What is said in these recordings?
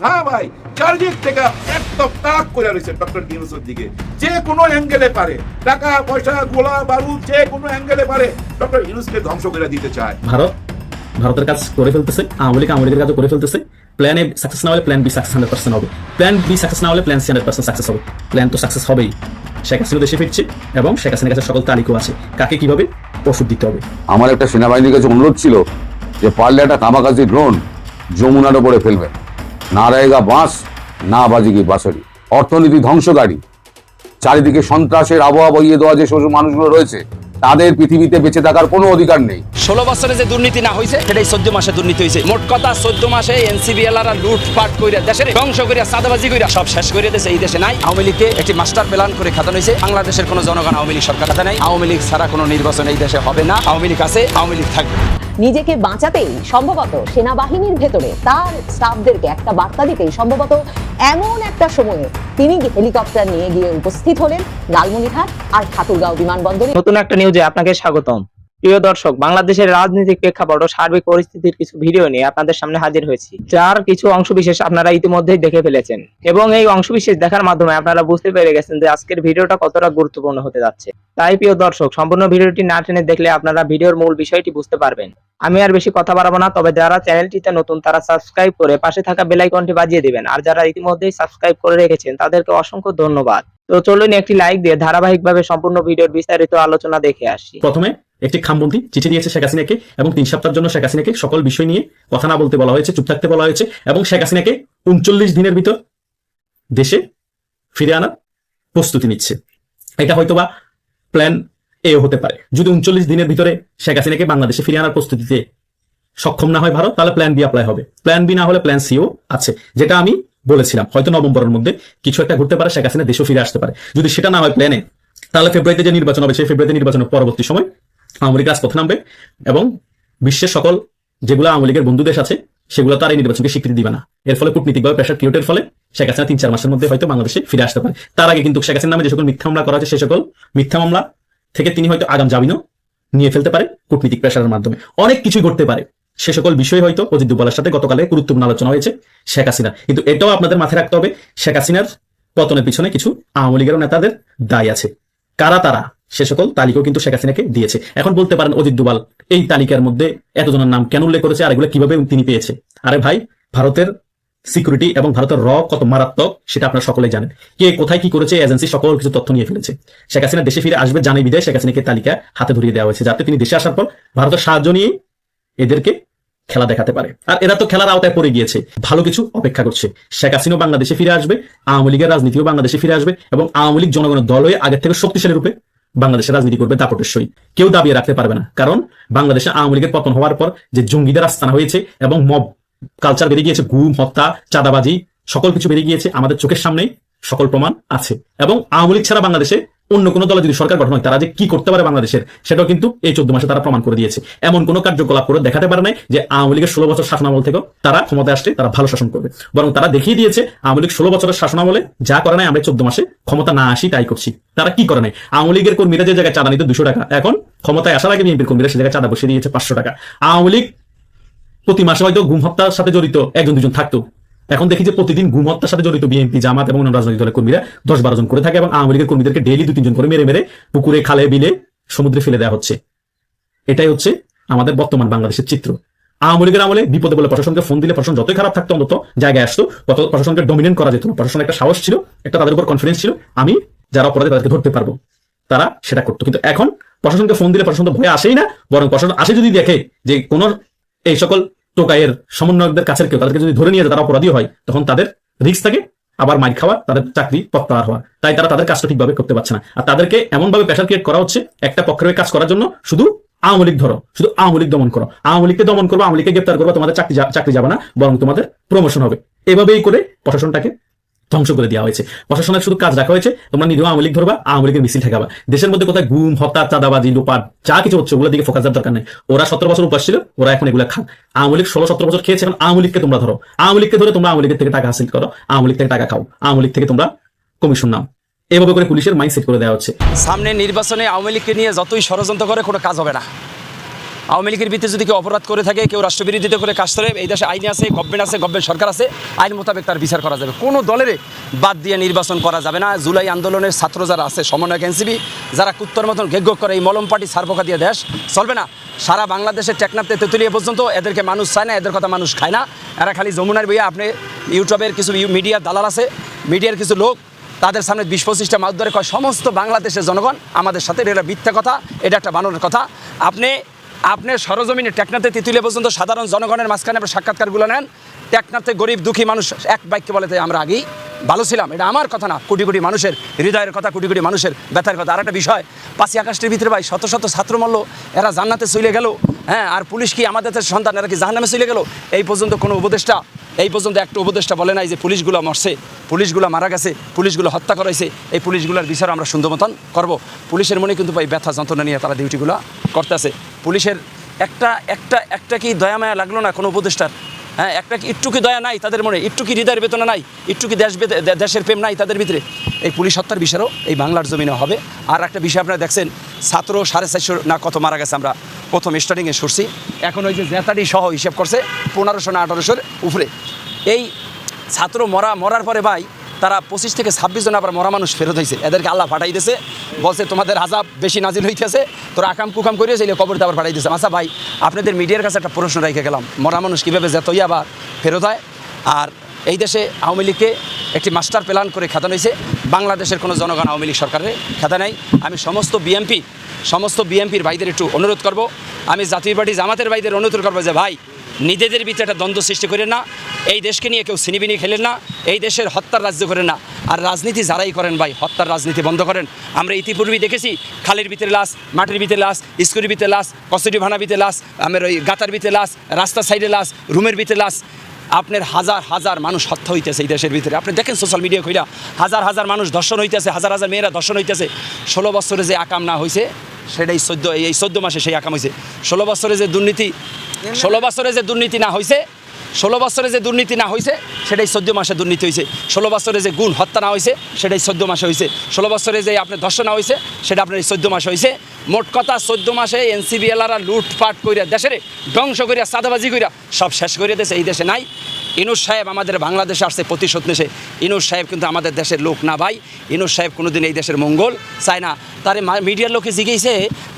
হ্যাঁ ভাই চারদিক থেকে একদম তাক করে রয়েছে ডক্টর ইউনুসের দিকে। যে কোনো অ্যাঙ্গেলে পারে। টাকা পয়সা গোলা বারুদ যে কোনো অ্যাঙ্গেলে পারে ডক্টর ইউনুসকে ধ্বংস করে দিতে চায়। ভারত ভারতের কাজ করে ফেলতেছে আওয়ামী লীগ আওয়ামী লীগের কাজ করে ফেলতেছে। প্ল্যান এ সাকসেস না হলে plan B success hundred percent হবে। প্ল্যান বি সাকসেস না হলে plan C hundred percent success হবে। প্ল্যান তো সাকসেস হবেই। শেখ হাসিনা দেশে ফিরছে এবং শেখ হাসিনার কাছে সকল তালিকাও আছে। কাকে কীভাবে ওষুধ দিতে হবে? আমার একটা সেনাবাহিনীর কাছে অনুরোধ ছিল যে পারলে একটা কামাকাজি ড্রোন যমুনার ওপরে ফেলবে। না রায়গা বাঁশ, না বাজিগি বাঁশরি। অর্থনীতি ধ্বংসকারী। চারিদিকে সন্ত্রাসের আবহাওয়া বইয়ে দেওয়া যে সমস্ত মানুষগুলো রয়েছে, তাদের পৃথিবীতে বেঁচে থাকার কোনো অধিকার নেই। ষোলো বছরে যে দুর্নীতি না হয়েছে সেটাই চোদ্দ মাসে দুর্নীতি হয়েছে মোট কথা, চোদ্দ মাসে এনসিবি এলারা লুটপাট করে দেশের ধ্বংস করিয়া সাদাবাজি করিয়া সব শেষ করে দিয়েছে। এই দেশে নাই। আওয়ামী লীগকে একটি মাস্টার প্ল্যান করে খাতানো হয়েছে বাংলাদেশের কোনো জনগণ আওয়ামী লীগ সরকার খাতা নাই। আওয়ামী লীগ ছাড়া কোনো নির্বাচন এই দেশে হবে না। আওয়ামী লীগ আছে, আওয়ামী লীগ থাকবে। নিজেকে বাঁচাতেই সম্ভবত সেনাবাহিনীর ভেতরে তার স্টাফদেরকে একটা বার্তা দিতেই সম্ভবত এমন একটা সময়ে তিনি হেলিকপ্টার নিয়ে গিয়ে উপস্থিত হলেন লালমনিরহাট আর ঠাকুরগাঁও বিমানবন্দরে। নতুন একটা নিউজে আপনাকে স্বাগতম। প্রিয় দর্শক, বাংলাদেশের রাজনৈতিক প্রেক্ষাপট ও সার্বিক পরিস্থিতির কিছু ভিডিও নিয়ে আপনাদের সামনে হাজির হয়েছি, যার কিছু অংশবিশেষ আপনারা ইতিমধ্যেই দেখে ফেলেছেন। এবং এই অংশবিশেষ দেখার মাধ্যমে আপনারা বুঝতে পেরে গেছেন যে আজকের ভিডিওটা কতটা গুরুত্বপূর্ণ হতে যাচ্ছে। তাই প্রিয় দর্শক, সম্পূর্ণ ভিডিওটি না টেনে দেখলে আপনারা ভিডিওর মূল বিষয়টি বুঝতে পারবেন। আমি আর বেশি কথা বাড়াবো না, তবে যারা চ্যানেলটিতে নতুন, তারা সাবস্ক্রাইব করে পাশে থাকা বেল আইকনটি বাজিয়ে দিবেন। আর যারা ইতিমধ্যেই সাবস্ক্রাইব করে রেখেছেন, তাদেরকে অসংখ্য ধন্যবাদ। তো চলুন একটি লাইক দিয়ে ধারাবাহিকভাবে সম্পূর্ণ ভিডিওর বিস্তারিত আলোচনা দেখে আসি। প্রথমে একটি খামবন্দি চিঠি দিয়েছে শেখ হাসিনাকে এবং তিন সপ্তাহের জন্য শেখ হাসিনাকে সকল বিষয় নিয়ে কথা না বলতে বলা হয়েছে, চুপ থাকতে বলা হয়েছে এবং শেখ হাসিনাকে উনচল্লিশ দিনের ভিতর দেশে ফিরে আনার প্রস্তুতি নিচ্ছে। এটা হয়তোবা প্ল্যান এ হতে পারে। যদি উনচল্লিশ দিনের ভিতরে শেখ হাসিনাকে বাংলাদেশে ফিরে আনার প্রস্তুতিতে সক্ষম না হয় ভারত, তাহলে প্ল্যান বি অ্যাপ্লাই হবে। প্ল্যান বি না হলে প্ল্যান সিও আছে, যেটা আমি বলেছিলাম। হয়তো নভেম্বরের মধ্যে কিছু একটা ঘুরতে পারে, শেখ হাসিনা দেশও ফিরে আসতে পারে। যদি সেটা না হয় প্ল্যানে তাহলে ফেব্রুয়ারিতে যে নির্বাচন হবে, সেই ফেব্রুয়ারিতে নির্বাচনের পরবর্তী সময় আওয়ামী লীগ রাজপথে নামবে এবং বিশ্বের সকল যেগুলো আওয়ামী লীগের বন্ধু দেশ আছে, সেগুলো তার এই নির্বাচনকে স্বীকৃতি দিবে না। এর ফলে কূটনীতিকভাবে প্রেশার ক্রিয়েটের ফলে শেখ হাসিনা তিন চার মাসের মধ্যে হয়তো বাংলাদেশে ফিরে আসতে পারে। তার আগে কিন্তু শেখ হাসিনার নামে যে সকল মিথ্যা মামলা করা হয়েছে, সে সকল মিথ্যা মামলা থেকে তিনি হয়তো আগাম জামিনও নিয়ে ফেলতে পারে কূটনীতিক প্রেশারের মাধ্যমে। অনেক কিছুই ঘটতে পারে। সে সকল বিষয় হয়তো অজিত দুবালের সাথে গতকালে গুরুত্বপূর্ণ আলোচনা হয়েছে শেখ হাসিনা। কিন্তু এটাও আপনাদের মাথায় রাখতে হবে, শেখ হাসিনার পতনের পিছনে কিছু আওয়ামী লীগের নেতাদের দায় আছে। কারা তারা? সে সকল তালিকাও কিন্তু শেখ হাসিনাকে দিয়েছে। এখন বলতে পারেন অজিত দুবাল এই তালিকার মধ্যে এতজনের নাম কেন উল্লেখ করেছে, আর এগুলো কীভাবে তিনি পেয়েছে? আরে ভাই, ভারতের সিকিউরিটি এবং ভারতের র কত মারাত্মক, সেটা আপনারা সকলে জানেন। কে কোথায় কি করেছে এজেন্সি সকল কিছু তথ্য নিয়ে ফেলেছে। শেখ হাসিনা দেশে ফিরে আসবে জানে বিদায়, শেখ হাসিনাকে তালিকা হাতে ধরিয়ে দেওয়া হয়েছে, যাতে তিনি দেশে আসার পর ভারতের সাহায্য নিয়ে এদেরকে খেলা দেখাতে পারে। আর এরা তো খেলার আওতায় পড়ে গিয়েছে, ভালো কিছু অপেক্ষা করছে। শেখ হাসিনাও বাংলাদেশে ফিরে আসবে, আওয়ামী লীগের রাজনীতিও বাংলাদেশে ফিরে আসবে, এবং আওয়ামী লীগ জনগণের দল হয়ে আগের থেকে শক্তিশালী রূপে বাংলাদেশের রাজনীতি করবে দাপটের সই কেউ দাবিয়ে রাখতে পারবে না। কারণ বাংলাদেশে আওয়ামী লীগের পতন হওয়ার পর যে জঙ্গিদের আস্থানা হয়েছে এবং মব কালচার বেরিয়ে গিয়েছে, গুম, হত্যা, চাঁদাবাজি, সকল কিছু বেরিয়ে গিয়েছে আমাদের চোখের সামনেই। সকল প্রমাণ আছে। এবং আওয়ামী লীগ ছাড়া বাংলাদেশে অন্য কোনো দলে যদি সরকার গঠন হয়, তারা যে কি করতে পারে বাংলাদেশের, সেটাও কিন্তু এই চোদ্দ মাসে তারা প্রমাণ করে দিয়েছে। এমন কোনো কার্যকলাপ করে দেখাতে পারে নাই যে আওয়ামী লীগের ষোলো বছর শাসনামল থেকেও তারা ক্ষমতায় আসলে তারা ভালো শাসন করবে। বরং তারা দেখিয়ে দিয়েছে, আওয়ামী লীগ ষোলো বছরের শাসনামলে যা করে নাই আমরা চোদ্দ মাসে ক্ষমতা না আসি, তাই করছি। তারা কি করে নাই? আওয়ামী লীগের কর্মীরা যে জায়গায় চাঁদা নিত দুশো টাকা, এখন ক্ষমতায় আসার আগে বিএনপির কর্মীরা সে জায়গায় চাঁদা বসিয়ে দিয়েছে পাঁচশো টাকা। আওয়ামী লীগ প্রতি মাসে হয়তো গুম হত্যার সাথে জড়িত একজন, দুজন থাকতো। এখন দেখি যে প্রতিদিন গুম হত্যার সাথে জড়িত বিএনপি, জামাত এবং রাজনৈতিক দলের কর্মীরা দশ বারো জন করে থাকে এবং আওয়ামী লীগের কর্মীদেরকে ডেইলি দু তিনজন করে মেরে মেরে পুকুরে, খালে, বিলে, সমুদ্রে ফেলে দেওয়া হচ্ছে। এটাই হচ্ছে আমাদের বর্তমান বাংলাদেশের চিত্র। আওয়ামী লীগের আমলে বিপদে বলে প্রশাসনকে ফোন দিলে প্রশাসন যতই খারাপ থাকতো অন্তত জায়গায় আসতো, তত প্রশাসনকে ডমিনেট করা যেত না। প্রশাসনের একটা সাহস ছিল, একটা তাদের উপর কনফিডেন্স ছিল, আমি যারা অপরাধী তাদেরকে ধরতে পারব। তারা সেটা করতো। কিন্তু এখন প্রশাসনকে ফোন দিলে প্রশাসন তো ভয়ে আসেই না, বরং প্রশাসন আসে যদি দেখে যে কোন এই সকল টোকাইয়ের সমন্বয়কদের কাছের কেউ তাদেরকে যদি ধরে নিয়ে যায়, তারা অপরাধী হয়, তখন তাদের রিক্স থাকে আবার মাইর খাওয়া, তাদের চাকরি প্রত্যাহার হওয়া। তাই তারা তাদের কাজটা ঠিকভাবে করতে পারছে না। আর তাদেরকে এমনভাবে প্রেশার ক্রিয়েট করা হচ্ছে, একটা পক্ষের কাজ করার জন্য শুধু আওয়ামী লীগ ধরো, শুধু আওয়ামী লীগ দমন করো। আওয়ামী লীগকে দমন করব, আওয়ামী লীগকে গ্রেপ্তার করব, তোমাদের চাকরি চাকরি যাবে না, বরং তোমাদের প্রমোশন হবে। এভাবেই করে প্রশাসনটাকে ধ্বংস করে দেওয়া হয়েছে। প্রশাসনের শুধু কাজ রাখা হয়েছে, তোমরা নিজেও আওয়ামী লীগ ধরবা, আওয়ামী লীগের মিছিল ঠেকাবা। দেশের মধ্যে কোথায় গুম, হত্যা, চাঁদাবাজি লুপাট যা কিছু হচ্ছে, ওগুলোর দিকে ফোকাস দরকার নেই। ওরা সতেরো বছর উপাস ছিল, ওরা এখন এগুলো খান আওয়ামী লীগ ষোলো সতেরো বছর খেয়েছে, এখন আওয়ামী লীগকে তোমরা ধরো। আওয়ামী লীগকে ধরে তোমরা আওয়ামী লীগের থেকে টাকা হাসিল করো, আওয়ামী লীগ থেকে টাকা খাও, আওয়ামী লীগ থেকে তোমরা কমিশন নাও। এভাবে করে পুলিশের মাইন্ড সেট করে দেওয়া হচ্ছে। সামনে নির্বাচনে আওয়ামী লীগকে নিয়ে যতই ষড়যন্ত্র করে, কোনো কাজ হবে না। আওয়ামী লীগের ভিত্তিতে যদি কেউ অপরাধ করে থাকে, কেউ রাষ্ট্রবিরোধিতা করে কাজ করে, এই দেশে আইন আছে গভর্নমেন্ট আছে গভর্নমেন্ট সরকার আছে, আইন মোতাবেক তার বিচার করা যাবে। কোনো দলের বাদ দিয়ে নির্বাচন করা যাবে না। জুলাই আন্দোলনের ছাত্র যারা আছে, সমন্বয়ক এনসিবি যারা কুত্তর মতন ঘেগ করে এই মলম পার্টি সারপোকা দিয়ে দেশ চলবে না। সারা বাংলাদেশের টেকনাফতে তেতুলিয়া পর্যন্ত এদেরকে মানুষ চায় না, এদের কথা মানুষ খায় না। এরা খালি যমুনার বইয়া আপনি ইউটিউবের কিছু মিডিয়ার দালাল আছে, মিডিয়ার কিছু লোক, তাদের সামনে বিশ পঁচিশটা মাছ ধরে কয়, সমস্ত বাংলাদেশের জনগণ আমাদের সাথে, এটা মিথ্যা কথা, এটা একটা বানরের কথা। আপনি আপনি সরজমিনে টেকনাতে তিতুলিয়া পর্যন্ত সাধারণ জনগণের মাঝখানে সাক্ষাৎকার সাক্ষাৎকারগুলো নেন। টেকনাতে গরিব দুঃখী মানুষ এক বাক্যে বলে আমরা আগেই ভালো ছিলাম, এটা আমার কথা না, কোটি কোটি মানুষের, হৃদয়ের কথা, কোটি কোটি মানুষের ব্যথার কথা। আর একটা বিষয় পাঁচই আকাশের ভিতরে ভাই, শত শত ছাত্র মল্ল এরা জান্নাতে চলে গেল হ্যাঁ আর পুলিশ কি আমাদের সন্তান, এরা কি জাহান্নামে চলে গেল? এই পর্যন্ত কোনো উপদেষ্টা, এই পর্যন্ত একটা উপদেষ্টা বলে নাই যে পুলিশগুলো মরছে, পুলিশগুলো মারা গেছে, পুলিশগুলো হত্যা করাইছে, এই পুলিশগুলোর বিচার আমরা সুন্দর মতন করব। পুলিশের মনে কিন্তু ভাই ব্যথা যন্ত্রণা নিয়ে তারা ডিউটিগুলো করতেছে। পুলিশের একটা একটা একটা কি দয়া মায়া লাগল না কোনো উপদেষ্টার? হ্যাঁ একটা একটু কি দয়া নাই তাদের মনে? একটু কি হৃদয়ের বেতনা নাই? একটু কি দেশ দেশের প্রেম নাই তাদের ভিতরে? এই পুলিশ হত্যার বিষয়ও এই বাংলার জমিনে হবে। আর একটা বিষয় আপনারা দেখছেন ছাত্র সাড়ে চারশো না কত মারা গেছে আমরা প্রথম স্টার্টিংয়ে সরছি এখন ওই যে জেতারি সহ হিসেব করছে, পনেরোশো না আঠারোশোর উপরে। এই ছাত্র মরা মরার পরে ভাই তারা পঁচিশ থেকে ছাব্বিশ জন আবার মরা মানুষ ফেরত হয়েছে। এদেরকে আল্লাহ দিয়েছে। বলছে, তোমাদের আজাব বেশি নাজিল হইতেছে। তোরা আকাম কুকাম করিয়েছে কবরতে আবার পাঠাই দিয়েছে। আচ্ছা ভাই, আপনাদের মিডিয়ার কাছে একটা প্রশ্ন রেখে গেলাম। মরা মানুষ কীভাবে যেতই আবার ফেরত হয়? আর এই দেশে আওয়ামী লীগকে একটি মাস্টার প্ল্যান করে খেতানো হয়েছে। বাংলাদেশের কোনো জনগণ আওয়ামী লীগ সরকারের খেতা নেই। আমি সমস্ত বিএমপি সমস্ত বিএমপির ভাইদের একটু অনুরোধ করব। আমি জাতীয় পার্টি জামাতের ভাইদের অনুরোধ করব যে, ভাই, নিজেদের ভিতরে একটা দ্বন্দ্ব সৃষ্টি করে না। এই দেশকে নিয়ে কেউ সিনিবিনি খেলেন না, এই দেশের হত্যার রাজ্য করেন না। আর রাজনীতি যারাই করেন ভাই, হত্যার রাজনীতি বন্ধ করেন। আমরা ইতিপূর্বেই দেখেছি, খালের ভিতরে লাশ, মাটির ভিতরে লাশ স্কুলের ভিতরে লাশ, কচুরি ভানা ভিতরে লাশ, আমার ওই গাতার ভিতরে লাশ রাস্তার সাইডে লাশ, রুমের ভিতরে লাশ। আপনার হাজার হাজার মানুষ হত্যা হইতেছে এই দেশের ভিতরে। আপনি দেখেন সোশ্যাল মিডিয়া কইরা, হাজার হাজার মানুষ দর্শন হইতেছে, হাজার হাজার মেয়েরা দর্শন হইতেছে। ষোলো বছরে যে আকাম না হয়েছে সেটাই চোদ্দ, এই চোদ্দ মাসে সেই আকাম হয়েছে ষোলো বছরে যে দুর্নীতি, ষোলো বছরে যে দুর্নীতি না হয়েছে ষোলো বছরে যে দুর্নীতি না হয়েছে সেটাই চোদ্দ মাসে দুর্নীতি হয়েছে ষোলো বছরে যে গুণ হত্যা না হয়েছে সেটাই চোদ্দ মাসে হয়েছে ষোলো বছরে যে আপনার ধর্ষণ না হয়েছে সেটা আপনার এই চোদ্দ মাসে হয়েছে মোট কথা, চোদ্দ মাসে এনসিবিএলারা লুটপাট করিয়া দেশের ধ্বংস করিয়া সাদাবাজি করিয়া সব শেষ করিয়া দেশে এই দেশে নাই। ইনুস সাহেব আমাদের বাংলাদেশে আসছে, প্রতিশোধ নেশে ইনুস সাহেব কিন্তু আমাদের দেশের লোক না ভাই। ইনুস সাহেব কোনোদিন এই দেশের মঙ্গল চায় না। তার মিডিয়ার লোকে জিগিয়েছে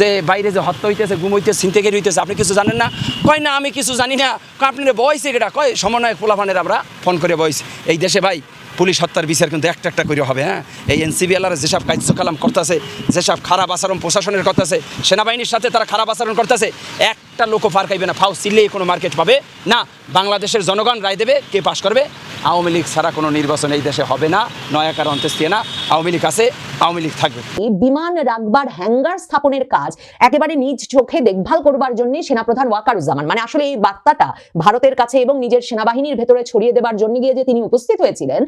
যে, বাইরে যে হত্যা হইতেছে, গুম হইতেছে ছিনতেগের হইতেছে, আপনি কিছু জানেন না? কয়, না, আমি কিছু জানি না। কয় আপনি বয়স এটা কয় সমন্বয় পোলাফানের আমরা ফোন করে বয়স। এই দেশে ভাই পুলিশ হত্যার বিচার কিন্তু একটা একটা করে হবে হ্যাঁ? এই এনসিবিএলার যেসব কার্যকলাম করতেছে, যেসব খারাপ আচরণ প্রশাসনের করতেছে, সেনাবাহিনীর সাথে তারা খারাপ আচরণ করতেছে, একটা লোকও ফার খাইবে না ফাউ সিলেই কোনো মার্কেট পাবে না, বাংলাদেশের জনগণ রায় দেবে কে পাশ করবে। আওয়ামী লীগ ছাড়া কোনো নির্বাচন এই দেশে হবে না নয়াকার অন্ত্যেষ্টিয়ে না, আওয়ামী লীগ আছে আওয়ামী লীগ থাকবে। এই বিমান রাখবার হ্যাঙ্গার স্থাপনের কাজ একেবারে নিজ চোখে দেখভাল করবার জন্য সেনাপ্রধান ওয়াকারুজ্জামান। মানে আসলে এই বার্তাটা ভারতের কাছে এবং নিজের সেনাবাহিনীর ভেতরে ছড়িয়ে দেবার জন্য গিয়ে যে তিনি উপস্থিত হয়েছিলেন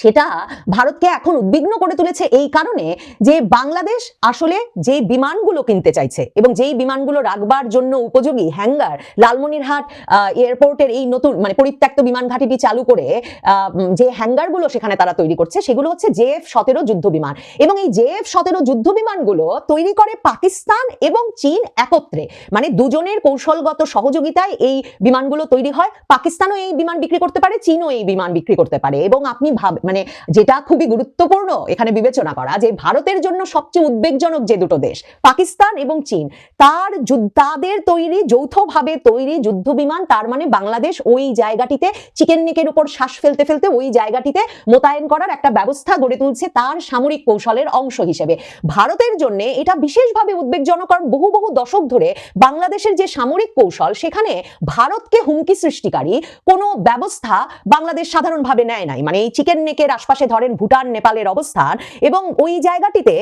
সেটা ভারতকে এখন উদ্বিগ্ন করে তুলেছে এই কারণে যে বাংলাদেশ আসলে যে বিমানগুলো কিনতে চাইছে এবং যেই বিমানগুলো রাখবার জন্য উপযোগী হ্যাঙ্গার, লালমনিরহাট এয়ারপোর্টের এই নতুন মানে পরিত্যক্ত বিমান ঘাঁটিটি চালু করে যে হ্যাঙ্গারগুলো সেখানে তারা তৈরি করছে সেগুলো হচ্ছে জেএফ সতেরো যুদ্ধ বিমান এবং এই জেএফ সতেরো যুদ্ধ বিমানগুলো তৈরি করে পাকিস্তান এবং চীন একত্রে। মানে দুজনের কৌশলগত সহযোগিতায় এই বিমানগুলো তৈরি হয়। পাকিস্তানও এই বিমান বিক্রি করতে পারে, চীনও এই বিমান বিক্রি করতে পারে এবং আপনি ভাব মানে যেটা খুবই গুরুত্বপূর্ণ এখানে বিবেচনা করা যে ভারতের জন্য সবচেয়ে উদ্বেগজনক যে দুটো দেশ, পাকিস্তান এবং চীন, তার তাদের তৈরি, যৌথভাবে তৈরি যুদ্ধ বিমান, তার মানে বাংলাদেশ ওই জায়গাটিতে, চিকেন নেকের উপর শ্বাস ফেলতে ফেলতে ওই জায়গাটিতে মোতায়েন করার একটা ব্যবস্থা গড়ে তুলছে তার সামরিক কৌশলের অংশ হিসেবে। ভারতের জন্য এটা বিশেষভাবে উদ্বেগজনক কারণ বহু বহু দশক ধরে বাংলাদেশের যে সামরিক কৌশল, সেখানে ভারতকে হুমকি সৃষ্টিকারী কোনো ব্যবস্থা বাংলাদেশ সাধারণভাবে নেয় নাই। মানে এই চিকেন নেকের আশপাশে ধরেন ভুটান, নেপালের অবস্থান এবং ওই জায়গাটিতে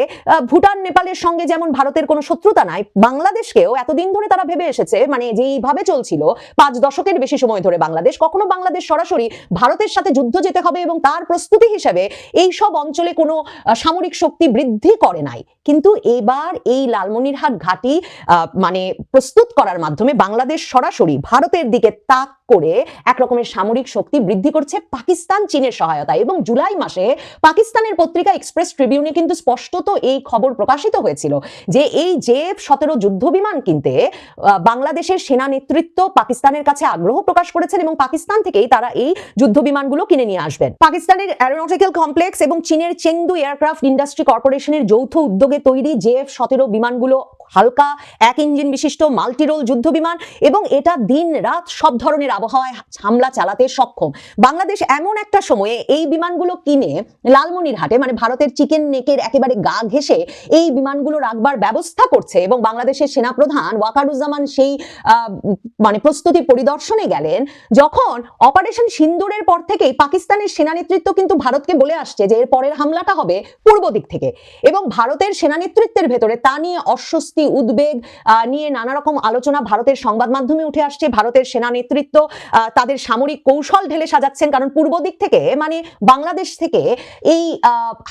ভুটান, নেপালের সঙ্গে যেমন ভারতের কোনো শত্রুতা নাই, বাংলাদেশকেও এতদিন ধরে তারা ভেবে এসেছে মানে যেইভাবে চলছিল, পাঁচ দশকের বেশি সময় ধরে বাংলাদেশ, কখনো বাংলাদেশ সরাসরি ভারতের সাথে যুদ্ধ যেতে হবে এবং তার প্রস্তুতি হিসেবে এই সব অঞ্চলে কোনো সামরিক শক্তি বৃদ্ধি করে নাই। কিন্তু এবার এই লালমনিরহাট ঘাঁটি মানে প্রস্তুত করার মাধ্যমে বাংলাদেশ সরাসরি ভারতের দিকে তাক করে এক রকমের সামরিক শক্তি বৃদ্ধি করছে পাকিস্তান চীনের সহায়তা এবং জুলাই মাসে পাকিস্তানের পত্রিকা এক্সপ্রেস ট্রিবিউনে কিন্তু স্পষ্টত এই খবর প্রকাশিত হয়েছিল যে এই জেফ সতেরো যুদ্ধ বিমান কিনতে বাংলাদেশের সেনা নেতৃত্ব পাকিস্তানের কাছে আগ্রহ প্রকাশ করেছেন এবং পাকিস্তান থেকেই তারা এই যুদ্ধ বিমানগুলো কিনে নিয়ে আসবেন। পাকিস্তানের অ্যারোনটিক্যাল কমপ্লেক্স এবং চীনের চেংদু এয়ারক্রাফট ইন্ডাস্ট্রি কর্পোরেশনের যৌথ উদ্যোগে তৈরি জেএফ সতেরো বিমানগুলো হালকা, এক ইঞ্জিন বিশিষ্ট মাল্টিরোল যুদ্ধ বিমান এবং এটা দিন রাত সব ধরনের আবহাওয়ায় হামলা চালাতে সক্ষম। বাংলাদেশ এমন একটা সময়ে এই বিমানগুলো কিনে লালমনিরহাটে মানে ভারতের চিকেন নেকের একেবারে গা ঘেসে এই বিমানগুলো রাখবার ব্যবস্থা করছে এবং বাংলাদেশের সেনাপ্রধান ওয়াকারুজ্জামান সেই মানে প্রস্তুতি পরিদর্শনে গেলেন যখন অপারেশন সিন্দুরের পর থেকেই পাকিস্তানের সেনা নেতৃত্ব কিন্তু ভারতকে বলে আসছে যে এর পরের হামলাটা হবে পূর্ব দিক থেকে এবং ভারতের সেনা নেতৃত্বের ভেতরে তা নিয়ে অস্বস্তি উদ্বেগ নিয়ে নানা রকম আলোচনা ভারতের সংবাদ মাধ্যমে উঠে আসছে। ভারতের সেনা নেতৃত্ব তাদের সামরিক কৌশল ঢেলে সাজাচ্ছেন। কারণ পূর্ব দিক থেকে মানে বাংলাদেশ থেকে এই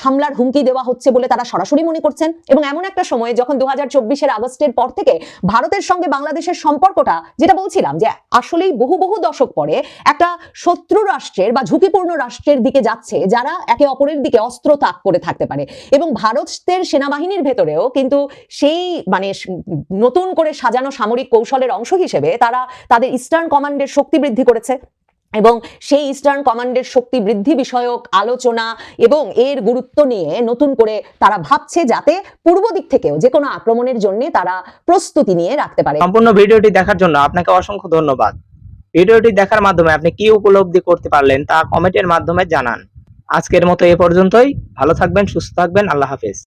হামলার হুমকি দেওয়া হচ্ছে বলে তারা সরাসরি মনে করছেন। এবং এমন একটা সময় যখন দু হাজার আগস্টের পর থেকে ভারতের সঙ্গে বাংলাদেশের সম্পর্কটা, যেটা বলছিলাম যে আসলেই বহু বহু দশক পরে একটা শত্রু রাষ্ট্রের বা ঝুঁকিপূর্ণ রাষ্ট্রের দিকে যাচ্ছে, যারা একে অপরের দিকে অস্ত্র তাক করে থাকতে পারে। এবং ভারতের সেনাবাহিনীর ভেতরেও কিন্তু সেই মানে নতুন করে সাজানো সামরিক কৌশলের অংশ হিসেবে তারা তাদের ইস্টার্ন কমান্ডের শক্তি বৃদ্ধি করেছে এবং সেই ইস্টার্ন কমান্ডের শক্তি বৃদ্ধি বিষয়ক আলোচনা এবং এর গুরুত্ব নিয়ে নতুন করে তারা ভাবছে যাতে পূর্ব দিক থেকেও যে কোনো আক্রমণের জন্য তারা প্রস্তুতি নিয়ে রাখতে পারে। সম্পূর্ণ ভিডিওটি দেখার জন্য আপনাকে অসংখ্য ধন্যবাদ। ভিডিওটি দেখার মাধ্যমে আপনি কি উপলব্ধি করতে পারলেন তা কমেন্টের মাধ্যমে জানান। আজকের মতো এ পর্যন্তই। ভালো থাকবেন, সুস্থ থাকবেন। আল্লাহ হাফেজ।